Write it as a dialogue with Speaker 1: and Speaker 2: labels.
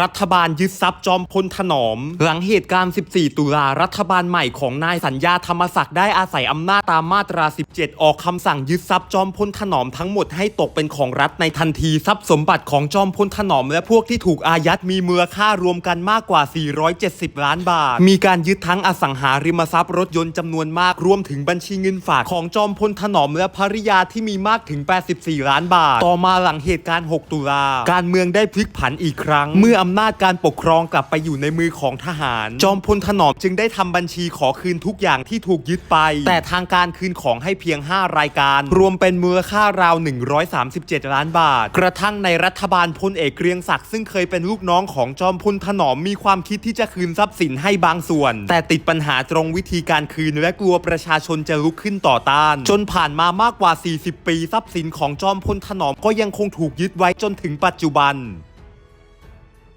Speaker 1: รัฐบาลยึดทรัพย์จอมพลถนอม หลังเหตุการณ์ 14 ตุลา รัฐบาลใหม่ของนายสัญญาธรรมศักดิ์ได้อาศัยอำนาจตามมาตรา 17 ออกคำสั่งยึดทรัพย์จอมพลถนอมทั้งหมดให้ตกเป็นของรัฐในทันทีทรัพย์สมบัติของจอมพลถนอม และพวกที่ถูกอายัดมีมูลค่ารวมกันมากกว่า 470 ล้านบาท มีการยึดทั้งอสังหาริมทรัพย์รถยนต์จำนวนมากรวมถึงบัญชีเงินฝากของจอมพลถนอมและภริยาที่มีมากถึง 84 ล้านบาท ต่อมาหลังเหตุการณ์ 6 ตุลาการเมืองได้พลิกผันอีกครั้งเมื่ออำนาจการปกครองกลับไปอยู่ในมือของทหาร จอมพลถนอมจึงได้ทำบัญชีขอคืนทุกอย่างที่ถูกยึดไป แต่ทางการคืนของให้เพียง 5 รายการ รวมเป็นมูลค่าราว 137 ล้านบาท กระทั่งในรัฐบาลพลเอกเกรียงศักดิ์ซึ่งเคยเป็นลูกน้องของจอมพลถนอมมีความคิดที่จะคืนทรัพย์สินให้บางส่วน แต่ติดปัญหาตรงวิธีการคืนและกลัวประชาชนจะลุกขึ้นต่อต้าน จนผ่านมามากกว่า 40 ปีทรัพย์สินของจอมพลถนอมก็ยังคงถูกยึดไว้จนถึงปัจจุบัน